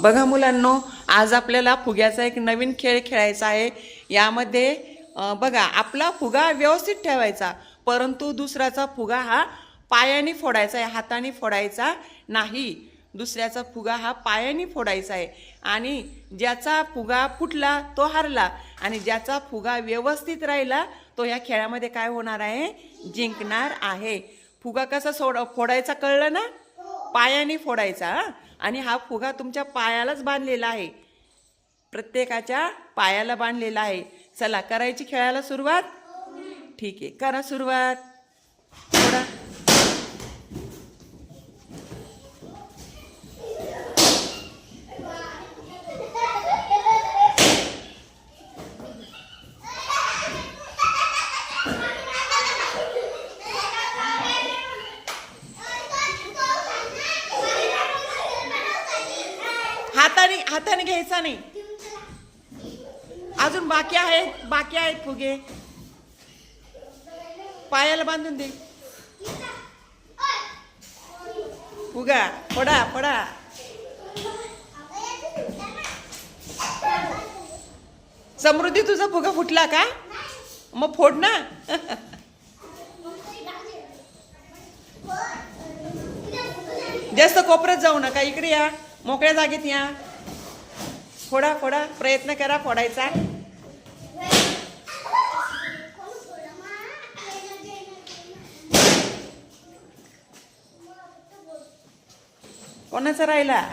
बघा मुलांनो आज आपल्याला फुग्याचा एक नवीन खेळ खेळायचा आहे. यामध्ये बघा आपला फुगा व्यवस्थित ठेवायचा परंतु दुसऱ्याचा फुगा हा पायाने फोडायचा आहे हाताने फोडायचा नाही. दुसऱ्याचा फुगा हा पायाने फोडायचा आहे. आणि ज्याचा फुगा फुटला तो हरला. आणि ज्याचा फुगा व्यवस्थित राहिला तो या खेळामध्ये काय होणार आहे? जिंकणार आहे. फुगा कसा सोड फोडायचा कळलं ना? पायाने फोडायचा आणि हा फुगा तुमच्या पायालाच बांधलेला आहे. प्रत्येकाच्या पायाला बांधलेला आहे. चला करायची खेळायला सुरुवात? ठीक आहे करा सुरुवात. थोडा हाताने हाताने घ्यायचा नाही. अजून बाकी आहेत बाकी आहेत फुगे. पायाला बांधून दे. फुगा पडा पडा. समृद्धी तुझा फुगा फुटला का? मग फोड ना. जास्त कोपऱ्यात जाऊ नका इकडे या. मोकळ्या जागेत या. फोडा फोडा. प्रयत्न करा फोडायचा. कोणाचा राहिला?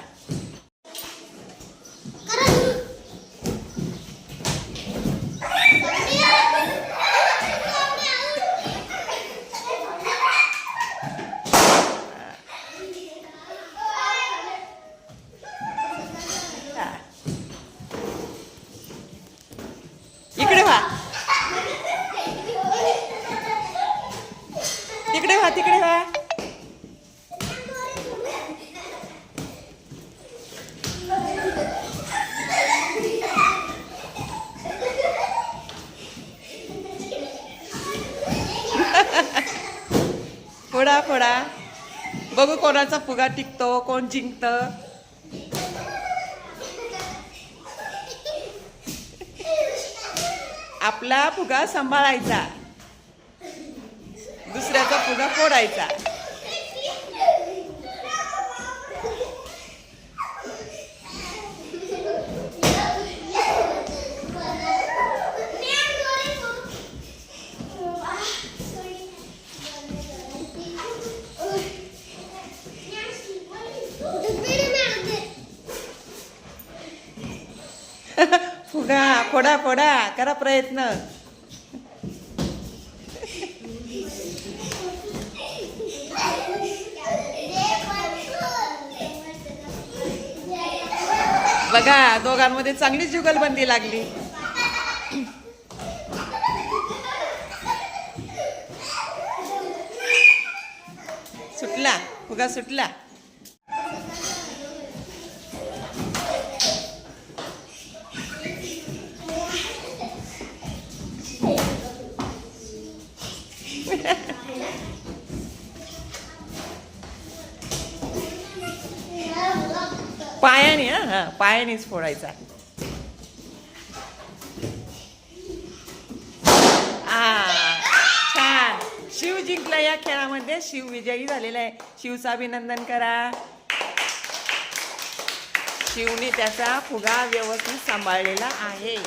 व्हा फोडा फोडा. बघू कोणाचा फुगा टिकतो कोण जिंकतं. आपला फुगा सांभाळायचा. दुसऱ्याचा फुगा फोडायचा. फुगा फोडा फोडा करा प्रयत्न. बघा दोघांमध्ये चांगली जुगलबंदी लागली. सुटला फुगा सुटला. पायाने हा पायानेच फोडायचा. आ छान. शिव जिंकला या खेळामध्ये. शिव विजयी झालेला आहे. शिवचं अभिनंदन करा. शिवने त्याचा फुगा व्यवस्थित सांभाळलेला आहे.